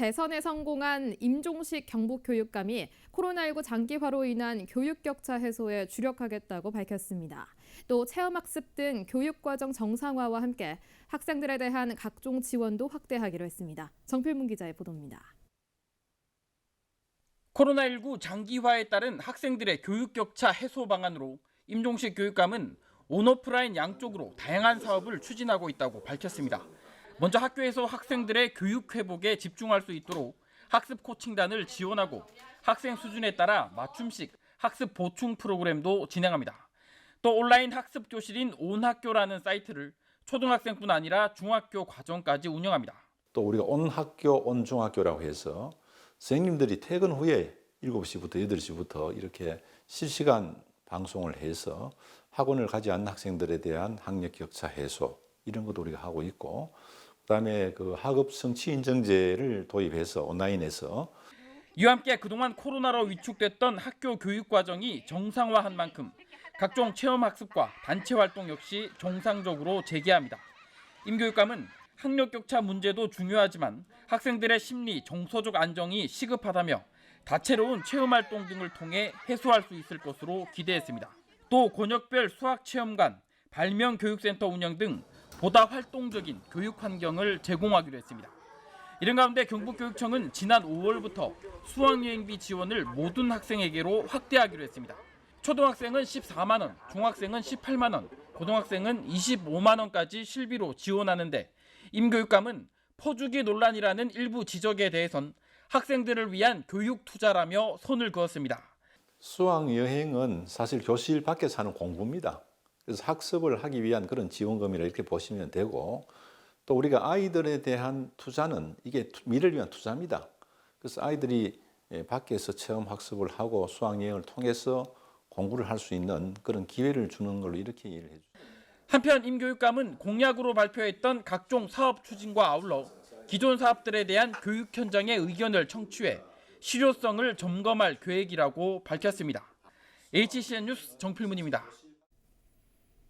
재선에 성공한 임종식 경북 교육감이 코로나19 장기화로 인한 교육 격차 해소에 주력하겠다고 밝혔습니다. 또 체험학습 등 교육과정 정상화와 함께 학생들에 대한 각종 지원도 확대하기로 했습니다. 정필문 기자의 보도입니다. 코로나19 장기화에 따른 학생들의 교육 격차 해소 방안으로 임종식 교육감은 온오프라인 양쪽으로 다양한 사업을 추진하고 있다고 밝혔습니다. 먼저 학교에서 학생들의 교육 회복에 집중할 수 있도록 학습 코칭단을 지원하고 학생 수준에 따라 맞춤식 학습 보충 프로그램도 진행합니다. 또 온라인 학습 교실인 온학교라는 사이트를 초등학생뿐 아니라 중학교 과정까지 운영합니다. 또 우리가 온 학교, 온 중학교라고 해서 선생님들이 퇴근 후에 7시부터 8시부터 이렇게 실시간 방송을 해서 학원을 가지 않는 학생들에 대한 학력 격차 해소 이런 것도 우리가 하고 있고 그다음에 그 학업 성취 인정제를 도입해서 온라인에서 이와 함께 그동안 코로나로 위축됐던 학교 교육 과정이 정상화한 만큼 각종 체험 학습과 단체 활동 역시 정상적으로 재개합니다. 임 교육감은 학력 격차 문제도 중요하지만 학생들의 심리, 정서적 안정이 시급하다며 다채로운 체험 활동 등을 통해 해소할 수 있을 것으로 기대했습니다. 또 권역별 수학 체험관, 발명 교육센터 운영 등 보다 활동적인 교육 환경을 제공하기로 했습니다. 이런 가운데 경북교육청은 지난 5월부터 수학여행비 지원을 모든 학생에게로 확대하기로 했습니다. 초등학생은 14만 원, 중학생은 18만 원, 고등학생은 25만 원까지 실비로 지원하는데 임 교육감은 퍼주기 논란이라는 일부 지적에 대해선 학생들을 위한 교육 투자라며 손을 그었습니다. 수학 여행은 사실 교실 밖에서 하는 공부입니다. 그래서 학습을 하기 위한 그런 지원금이라 이렇게 보시면 되고 또 우리가 아이들에 대한 투자는 이게 투- 미래를 위한 투자입니다. 그래서 아이들이 예, 밖에서 체험 학습을 하고 수학 여행을 통해서 공부를 할 수 있는 그런 기회를 주는 걸로 이렇게 이해를 해주. 한편 임 교육감은 공약으로 발표했던 각종 사업 추진과 아울러 기존 사업들에 대한 교육 현장의 의견을 청취해 실효성을 점검할 계획이라고 밝혔습니다. HCN 뉴스 정필문입니다.